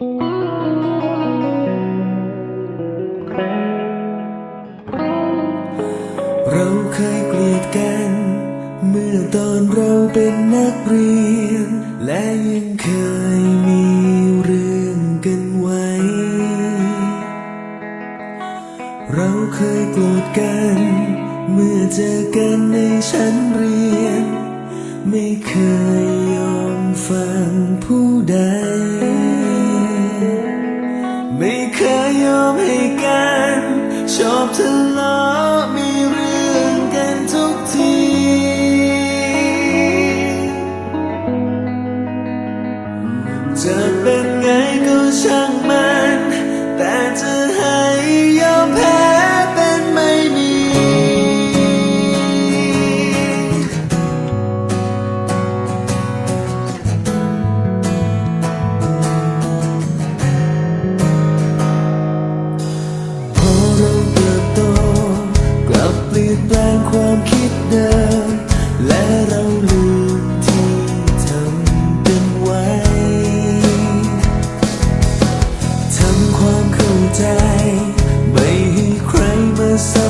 เราเคยเกลียดกัน เมื่อตอนเราเป็นนักเรียน และยังเคยมีเรื่องกันไว้ เราเคยโกรธกัน เมื่อเจอกันในชั้นเรียน ไม่เคยยอมฟังผู้ใด jump to love. so